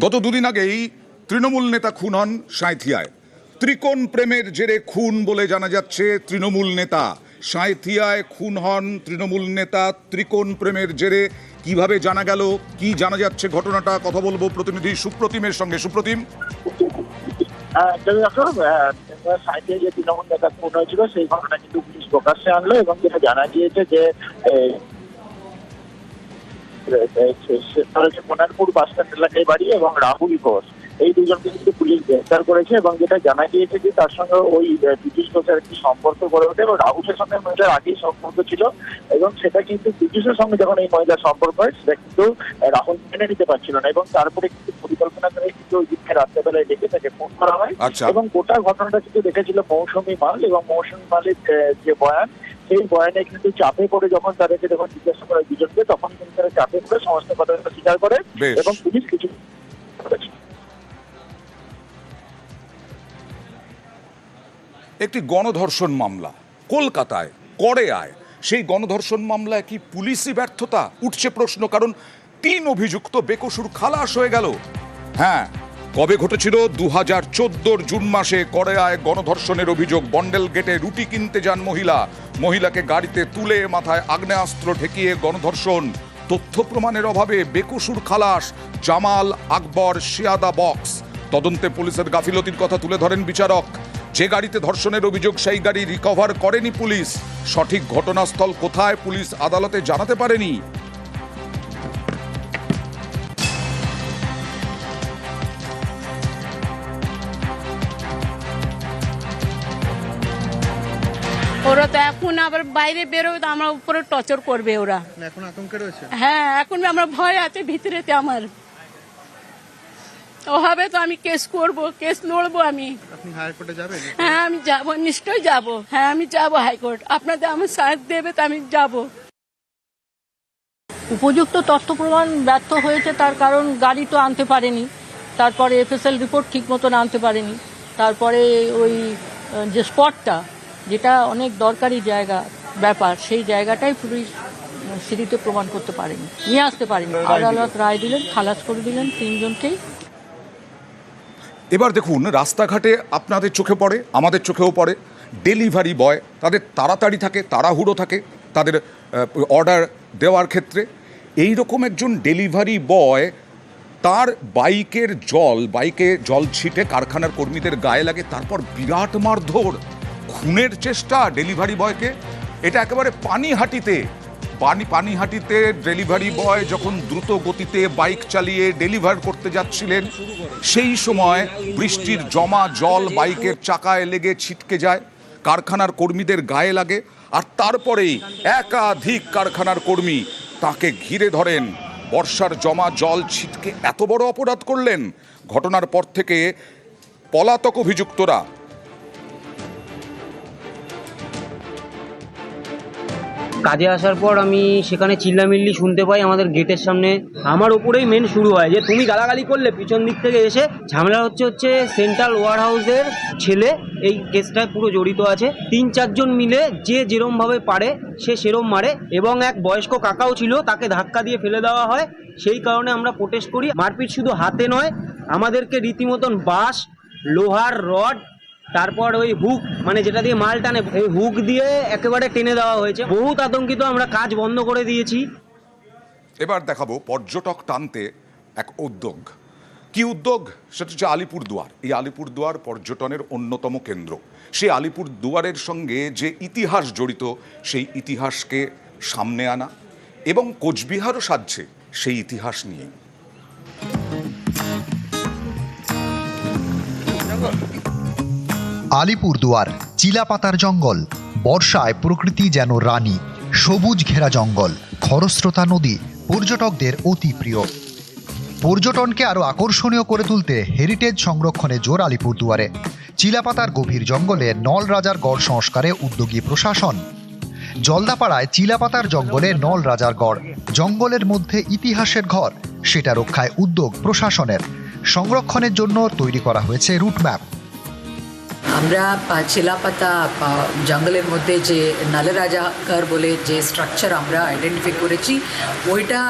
গত দুদিন আগেই তৃণমূল নেতা খুন হন সাঁথিয়ায় ত্রিকোণ প্রেমের জেরে খুন বলে জানা যাচ্ছে তৃণমূল নেতা। সাঁথিয়ায় খুন হন তৃণমূল নেতা ত্রিকোণ প্রেমের জেরে। কীভাবে জানা গেল, কি জানা যাচ্ছে ঘটনাটা, কথা বলব প্রতিনিধি সুপ্রতিমের সঙ্গে। সুপ্রতিম? তৃণমূল নেতা খুন হয়েছিল, সেই ঘটনা কিন্তু পুলিশ প্রকাশ্যে আনলো এবং যেটা জানা গিয়েছে যে এই, এই, সে- তার হচ্ছে কোনারপুর বাস স্ট্যান্ড এলাকায় বাড়ি এবং রাহুল ঘোষ এই দুজনকে কিন্তু পুলিশ গ্রেফতার করেছে এবং যেটা জানা গিয়েছে যে তার সঙ্গে ওই ব্রিটিশ ঘোষের একটি সম্পর্ক গড়ে ওঠে এবং রাহুলের সঙ্গে মহিলার আগেই সম্পর্ক ছিল এবং সেটা কিন্তু ব্রিটিশের সঙ্গে যখন এই মহিলার সম্পর্ক হয় সেটা কিন্তু রাহুল মেনে নিতে পারছিল না এবং তারপরে কিন্তু পরিকল্পনা করে কিন্তু ওই দিনকে রাত্রেবেলায় ডেকে তাকে ফোন করা হয় এবং গোটা ঘটনাটা কিন্তু দেখেছিল মৌসুমী মাল এবং মৌসুমী মালের যে বয়ান সেই বয়ানে কিন্তু চাপে পড়ে যখন তাদেরকে যখন জিজ্ঞাসা করে দুজনকে তখন কিন্তু তারা চাপে পড়ে সমস্ত কথা স্বীকার করে এবং পুলিশ কিছু একটি গণধর্ষণ মামলা কলকাতায় করে আয়। সেই গণধর্ষণ মামলায় কি পুলিশি ব্যর্থতা? উঠছে প্রশ্ন কারণ তিন অভিযুক্ত বেকসুর খালাস হয়ে গেল। হ্যাঁ কবে ঘটেছিল? দু হাজার চোদ্দোর জুন মাসে করেয়ায় গণধর্ষণের অভিযোগ, বন্ডেল গেটে রুটি কিনতে যান মহিলা। মহিলাকে গাড়িতে তুলে মাথায় আগ্নেয়াস্ত্র ঠেকিয়ে গণধর্ষণ। তথ্য প্রমাণের অভাবে বেকসুর খালাস, জামাল আকবর শিয়াদা বক্স। তদন্তে পুলিশের গাফিলতির কথা তুলে ধরেন বিচারক। যে গাড়িতে ধর্ষণের অভিযোগ, সেই গাড়ি রিকভার করেনি পুলিশ। সঠিক ঘটনাস্থল কোথায় পুলিশ আদালতে জানাতে পারেনি। ওরা তো এখন আবার বাইরে বেরোবে তো আমার উপরে টর্চার করবে ওরা। এখন আতঙ্কে রয়েছে? হ্যাঁ এখন আমার ভয় আছে ভিতরেতে আমার। ও হবে তো আমি কেস করব কেস লড়বো আমি। আপনি হায়ার যাবেন? হ্যাঁ আমি যাব নিশ্চয়ই যাব। হ্যাঁ আমি যাব হাইকোর্ট আপনাদের আমার সাথ দেবে তো আমি যাব। উপযুক্ত তথ্য প্রমাণ ব্যর্থ হয়েছে তার কারণ গাড়ি তো আনতে পারেনি। তারপরে এফএসএল রিপোর্ট ঠিক মতন আনতে পারেনি। তারপরে ওই যে স্পটটা যেটা অনেক দরকারি জায়গা ব্যাপার সেই জায়গাটাই পুলিশ সিঁড়িতে প্রমাণ করতে পারেনি। নিয়ে আসতে পারেনি। আদালত রায় দিলেন খালাস করে দিলেন তিনজনকেই। এবার দেখুন রাস্তাঘাটে আপনাদের চোখে পড়ে আমাদের চোখেও পড়ে। ডেলিভারি বয় তাদের তাড়াতাড়ি থাকে তাড়াহুড়ো থাকে তাদের অর্ডার দেওয়ার ক্ষেত্রে। এই রকম একজন ডেলিভারি বয় তার বাইকের জল বাইকে জল ছিটে কারখানার কর্মীদের গায়ে লাগে তারপর বিরাট মারধর। খুনের চেষ্টা ডেলিভারি বয়কে, এটা একেবারে পানিহাটিতে। পানি, পানিহাটিতে ডেলিভারি বয় যখন দ্রুত গতিতে বাইক চালিয়ে ডেলিভার করতে যাচ্ছিলেন, সেই সময় বৃষ্টির জমা জল বাইকের চাকায় লেগে ছিটকে যায়, কারখানার কর্মীদের গায়ে লাগে, আর তারপরেই একাধিক কারখানার কর্মী তাকে ঘিরে ধরেন। বর্ষার জমা জল ছিটকে এত বড় অপরাধ করলেন, ঘটনার পর থেকে পলাতক অভিযুক্তরা কাজে আসার পর আমি সেখানে চিল্লামিল্লি শুনতে পাই আমাদের গেটের সামনে। আমার ওপরেই মেন শুরু হয় যে তুমি গালাগালি করলে পিছন দিক থেকে এসে। ঝামেলা হচ্ছে হচ্ছে সেন্ট্রাল ওয়ার হাউসের ছেলে, এই কেসটায় পুরো জড়িত আছে। তিন চারজন মিলে যে যেরমভাবে পারে, সে সেরম মারে এবং এক বয়স্ক কাকাও ছিল, তাকে ধাক্কা দিয়ে ফেলে দেওয়া হয়। সেই কারণে আমরা প্রোটেস্ট করি। মারপিট শুধু হাতে নয়, আমাদেরকে রীতিমতন বাঁশ, লোহার রড তারপর ওই হুক মানে যেটা দিয়ে মাল টানে, এই হুক দিয়ে একেবারে টেনে দেওয়া হয়েছে। বহুত আতঙ্কিত আমরা কাজ বন্ধ করে দিয়েছি। এবার দেখাবো পর্যটক টানতে এক উদ্যোগ। কি উদ্যোগ? সেটা হচ্ছে আলিপুরদুয়ার এই আলিপুরদুয়ার পর্যটনের অন্যতম কেন্দ্র। সেই আলিপুর দুয়ারের সঙ্গে যে ইতিহাস জড়িত, সেই ইতিহাসকে সামনে আনা এবং কোচবিহারও সাজছে সেই ইতিহাস নিয়ে। আলিপুরদুয়ার চিলাপাতার জঙ্গল, বর্ষায় প্রকৃতি যেন রানী, সবুজ ঘেরা জঙ্গল, খরস্রোতা নদী, পর্যটকদের অতি প্রিয়। পর্যটনকে আরও আকর্ষণীয় করে তুলতে হেরিটেজ সংরক্ষণে জোর আলিপুরদুয়ারে চিলাপাতার গভীর জঙ্গলে নল রাজার গড় সংস্কারে উদ্যোগী প্রশাসন। জলদাপাড়ায় চিলাপাতার জঙ্গলে নল রাজার গড়, জঙ্গলের মধ্যে ইতিহাসের ঘর, সেটা রক্ষায় উদ্যোগ প্রশাসনের। সংরক্ষণের জন্য তৈরি করা হয়েছে রুটম্যাপ আমরা চিলাপাতা জঙ্গলের মধ্যে যে নলরাজাকার বলে যে স্ট্রাকচার আমরা আইডেন্টিফাই করেছি, ওইটা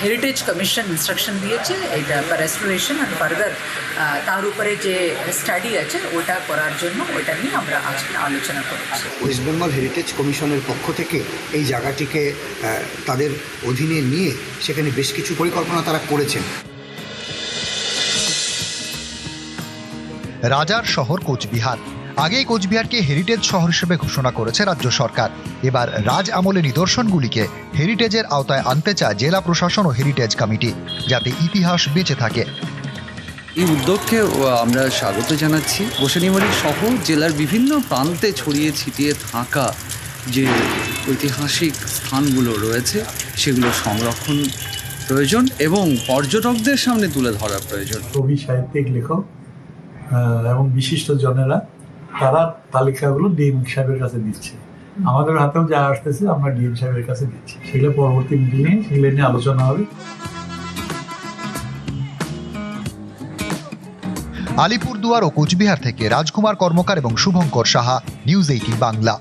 হেরিটেজ কমিশন ইনস্ট্রাকশন দিয়েছে, এটা রেস্টোরেশন অ্যান্ড ফার্দার তার উপরে যে স্টাডি আছে, ওটা করার জন্য ওইটা নিয়ে আমরা আজকে আলোচনা করেছি। ওয়েস্ট বেঙ্গল হেরিটেজ কমিশনের পক্ষ থেকে এই জায়গাটিকে তাদের অধীনে নিয়ে সেখানে বেশ কিছু পরিকল্পনা তারা করেছেন। রাজার শহর কোচবিহার। আগেই কোচবিহারকে হেরিটেজ শহর হিসেবে ঘোষণা করেছে রাজ্য সরকার। এবার রাজ আমলে নিদর্শনগুলিকে হেরিটেজের আওতায় আনতে চায় জেলা প্রশাসন ও হেরিটেজ কমিটি যাতে ইতিহাস বেঁচে থাকে। এই উদ্যোগকে আমরা স্বাগত জানাচ্ছি। গোসানিমারি সহ জেলার বিভিন্ন প্রান্তে ছড়িয়ে ছিটিয়ে থাকা যে ঐতিহাসিক স্থানগুলো রয়েছে সেগুলো সংরক্ষণ প্রয়োজন এবং পর্যটকদের সামনে তুলে ধরা প্রয়োজন। কবি সাহিত্যিক লেখক এবং বিশিষ্ট জনেরা তারা তালিকাগুলো ডিএম সাহেবের কাছে দিচ্ছে। আমাদের হাতেও যা আসতেছে আমরা ডিএম সাহেবের কাছে দিচ্ছি। সেগুলো পরবর্তী মিটিংয়ে সেগুলো নিয়ে আলোচনা হবে। আলিপুরদুয়ার ও কোচবিহার থেকে রাজকুমার কর্মকার এবং শুভঙ্কর সাহা নিউজ এইটিন বাংলা।